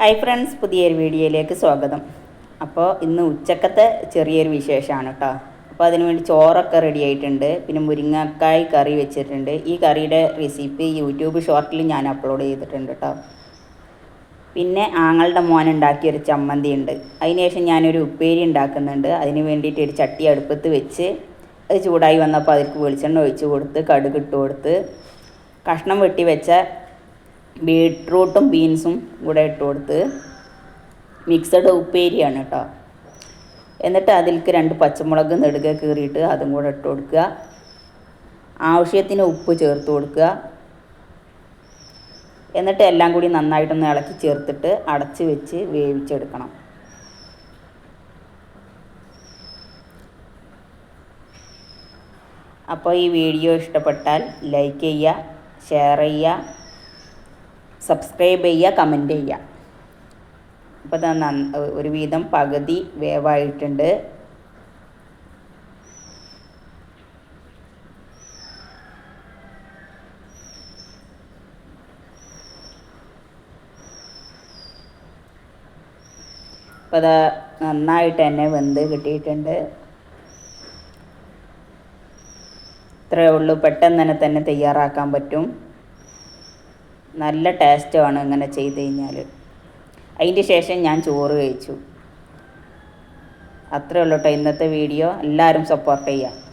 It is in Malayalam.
ഹായ് ഫ്രണ്ട്സ് പുതിയൊരു വീഡിയോയിലേക്ക് സ്വാഗതം. അപ്പോൾ ഇന്ന് ഉച്ചക്കത്തെ ചെറിയൊരു വിശേഷമാണ് കേട്ടോ അപ്പോൾ അതിന് വേണ്ടി ചോറൊക്കെ റെഡി ആയിട്ടുണ്ട്. പിന്നെ മുരിങ്ങക്കായ് കറി വെച്ചിട്ടുണ്ട്. ഈ കറിയുടെ റെസിപ്പി യൂട്യൂബ് ഷോർട്ടിൽ ഞാൻ അപ്ലോഡ് ചെയ്തിട്ടുണ്ട് കേട്ടോ പിന്നെ ആങ്ങളുടെ മോൻ ഉണ്ടാക്കിയൊരു ചമ്മന്തി ഉണ്ട്. അതിനുശേഷം ഞാനൊരു ഉപ്പേരി ഉണ്ടാക്കുന്നുണ്ട്. അതിന് വേണ്ടിയിട്ട് ഒരു ചട്ടി അടുപ്പത്ത് വെച്ച് അത് ചൂടായി വന്നപ്പോൾ അതിലേക്ക് വെളിച്ചെണ്ണ ഒഴിച്ച് കൊടുത്ത് കടുക് ഇട്ട് കൊടുത്ത് കഷ്ണം വെട്ടി വെച്ച ബീട്രൂട്ടും ബീൻസും കൂടെ ഇട്ട് കൊടുത്ത് മിക്സഡ് ഉപ്പേരിയാണ് കേട്ടോ എന്നിട്ട് അതിലേക്ക് രണ്ട് പച്ചമുളക് നെടുക കീറിയിട്ട് അതും കൂടെ ഇട്ട് കൊടുക്കുക. ആവശ്യത്തിന് ഉപ്പ് ചേർത്ത് കൊടുക്കുക. എന്നിട്ട് എല്ലാം കൂടി നന്നായിട്ടൊന്ന് ഇളക്കി ചേർത്തിട്ട് അടച്ച് വെച്ച് വേവിച്ചെടുക്കണം. അപ്പോൾ ഈ വീഡിയോ ഇഷ്ടപ്പെട്ടാൽ ലൈക്ക് ചെയ്യുക ഷെയർ ചെയ്യുക സബ്സ്ക്രൈബ് ചെയ്യുക കമന്റ് ചെയ്യുക. അപ്പോൾ ഇത് ഒരു ഒരുവിധം പകുതി വേവായിട്ടുണ്ട്. അപ്പോൾ അത് നന്നായിട്ട് തന്നെ വെന്ത് കിട്ടിയിട്ടുണ്ട്. ഇത്രയേ ഉള്ളൂ. പെട്ടെന്ന് തന്നെ തന്നെ തയ്യാറാക്കാൻ പറ്റും. നല്ല ടേസ്റ്റുമാണ് ഇങ്ങനെ ചെയ്ത് കഴിഞ്ഞാൽ. അതിന്റെ ശേഷം ഞാൻ ചോറ് കഴിച്ചു. അത്രേ ഉള്ളൂ കേട്ടോ ഇന്നത്തെ വീഡിയോ. എല്ലാവരും സപ്പോർട്ട് ചെയ്യുക.